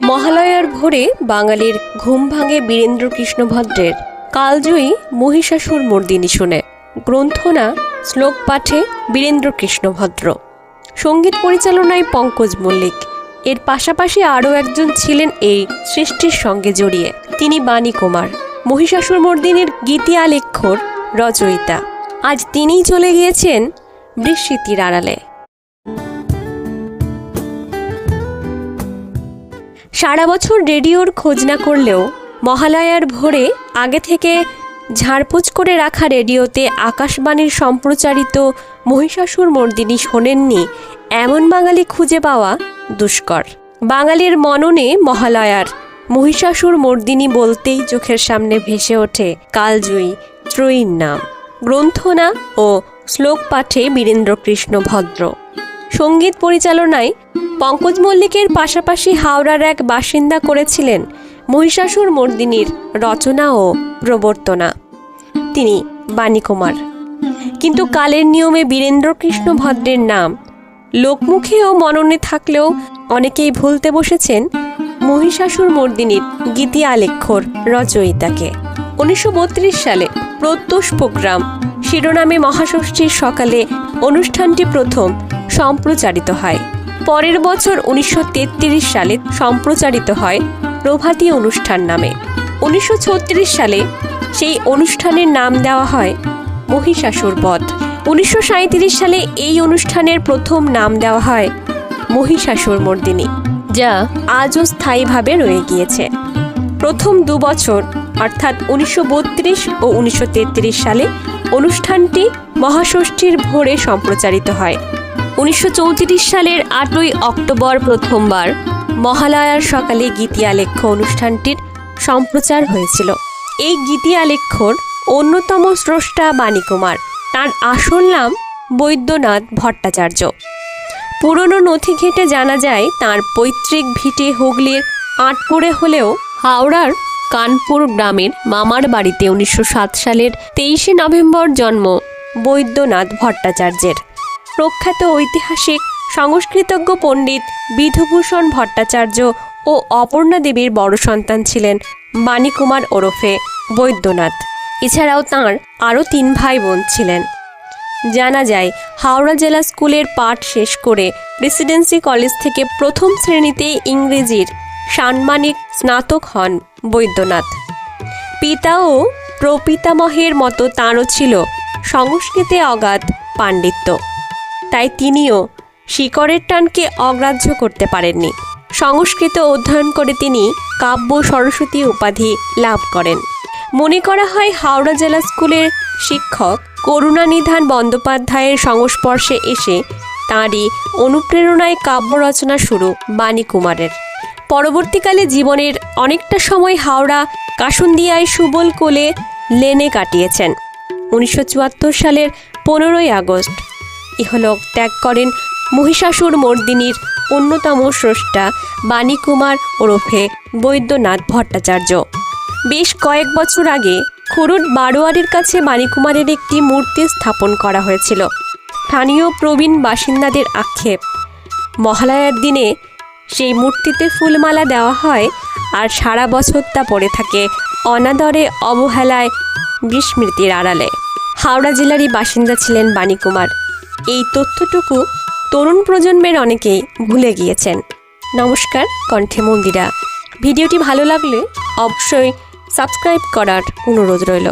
মহালয়ার ভোরে বাঙালির ঘুম ভাঙে বীরেন্দ্র কৃষ্ণ ভদ্রের কালজয়ী মহিষাসুর মর্দিনী শুনে। গ্রন্থনা, শ্লোক পাঠে বীরেন্দ্র কৃষ্ণ ভদ্র। সংগীত পরিচালনায় পঙ্কজ মল্লিক। এর পাশাপাশি আরও একজন ছিলেন এই সৃষ্টির সঙ্গে জড়িয়ে, তিনি বাণী কুমার। মহিষাসুর মর্দিনীর গীতি আলেখ্যর রচয়িতা। আজ তিনিই চলে গিয়েছেন বৃষ্টির আড়ালে। সারা বছর রেডিওর খোঁজ না করলেও মহালয়ার ভোরে আগে থেকে ঝাড়পোছ করে রাখা রেডিওতে আকাশবাণীর সম্প্রচারিত মহিষাসুর মর্দিনী শোনেননি এমন বাঙালি খুঁজে পাওয়া দুষ্কর। বাঙালির মননে মহালয়ার মহিষাসুর মর্দিনী বলতেই চোখের সামনে ভেসে ওঠে কালজয়ী ত্রয়ীর নাম। গ্রন্থনা ও শ্লোক পাঠে বীরেন্দ্রকৃষ্ণ ভদ্র। সংগীত পরিচালনায় পঙ্কজ মল্লিকের পাশাপাশি হাওড়ার এক বাসিন্দা করেছিলেন মহিষাসুর মর্দিনীর রচনা ও প্রবর্তনা। তিনি বাণীকুমার। কিন্তু কালের নিয়মে বীরেন্দ্রকৃষ্ণ ভদ্রের নাম, লোকমুখে ও মননে থাকলেও অনেকেই ভুলতে বসেছেন মহিষাসুর মর্দিনীর গীতি আলেখ্যর রচয়িতাকে। উনিশশো বত্রিশ সালে প্রত্যুষ প্রোগ্রাম, শিরোনামে মহাষষ্ঠীর সকালে অনুষ্ঠানটি প্রথম সম্প্রচারিত হয়। পরের বছর উনিশশো তেত্রিশ সালে সম্প্রচারিত হয় প্রভাতী অনুষ্ঠান নামে। উনিশশো ছত্রিশ সালে সেই অনুষ্ঠানের নাম দেওয়া হয় মহিষাসুর বধ। উনিশশো সাঁইত্রিশ সালে এই অনুষ্ঠানের প্রথম নাম দেওয়া হয় মহিষাসুর মর্দিনী, যা আজও স্থায়ীভাবে রয়ে গিয়েছে। প্রথম দু বছর, অর্থাৎ উনিশশো বত্রিশ ও উনিশশো তেত্রিশ সালে অনুষ্ঠানটি মহাষষ্ঠীর ভোরে সম্প্রচারিত হয়। উনিশশো চৌত্রিশ সালের আটই অক্টোবর প্রথমবার মহালয়ার সকালে গীতি আলেখ্য অনুষ্ঠানটির সম্প্রচার হয়েছিল। এই গীতি আলেখ্যর অন্যতম স্রষ্টা বাণীকুমার। তার আসল নাম বৈদ্যনাথ ভট্টাচার্য। পুরনো নথি ঘেটে জানা যায়, তার পৈতৃক ভিটে হুগলির আটপুরে হলেও হাওড়ার কানপুর গ্রামের মামার বাড়িতে উনিশশো সাত সালের তেইশে নভেম্বর জন্ম বৈদ্যনাথ ভট্টাচার্যের। প্রখ্যাত ঐতিহাসিক সংস্কৃতজ্ঞ পণ্ডিত বিধুভূষণ ভট্টাচার্য ও অপর্ণা দেবীর বড় সন্তান ছিলেন বাণীকুমার ওরফে বৈদ্যনাথ। এছাড়াও তাঁর আরও তিন ভাই বোন ছিলেন। জানা যায়, হাওড়া জেলা স্কুলের পাঠ শেষ করে প্রেসিডেন্সি কলেজ থেকে প্রথম শ্রেণীতে ইংরেজির সাম্মানিক স্নাতক হন বৈদ্যনাথ। পিতা ও প্রপিতামহের মতো তাঁরও ছিল সংস্কৃতে অগাধ পাণ্ডিত্য। তাই তিনিও শিকড়ের টানকে অগ্রাহ্য করতে পারেননি। সংস্কৃত অধ্যয়ন করে তিনি কাব্য সরস্বতী উপাধি লাভ করেন। মনে করা হয় হাওড়া জেলা স্কুলের শিক্ষক করুণানিধান বন্দ্যোপাধ্যায়ের সংস্পর্শে এসে তাঁরই অনুপ্রেরণায় কাব্য রচনা শুরু বাণী কুমারের পরবর্তীকালে জীবনের অনেকটা সময় হাওড়া কাসুন্দিয়ায় সুবল কোলে লেনে কাটিয়েছেন। উনিশশো চুয়াত্তর সালের পনেরোই আগস্ট ইহলোক ত্যাগ করেন মহিষাসুর মর্দিনীর অন্যতম স্রষ্টা বাণীকুমার ওরফে বৈদ্যনাথ ভট্টাচার্য। বেশ কয়েক বছর আগে খরুট বারোয়ারির কাছে বাণীকুমারের একটি মূর্তি স্থাপন করা হয়েছিল। স্থানীয় প্রবীণ বাসিন্দাদের আক্ষেপ, মহালয়ার দিনে সেই মূর্তিতে ফুলমালা দেওয়া হয় আর সারা বছর তা পড়ে থাকে অনাদরে অবহেলায় বিস্মৃতির আড়ালে। হাওড়া জেলারই বাসিন্দা ছিলেন বাণীকুমার। এই তথ্যটুকু তরুণ প্রজন্মের অনেকেই ভুলে গিয়েছেন। নমস্কার, কণ্ঠে মন্দিরা। ভিডিওটি ভালো লাগলে অবশ্যই সাবস্ক্রাইব করার অনুরোধ রইল।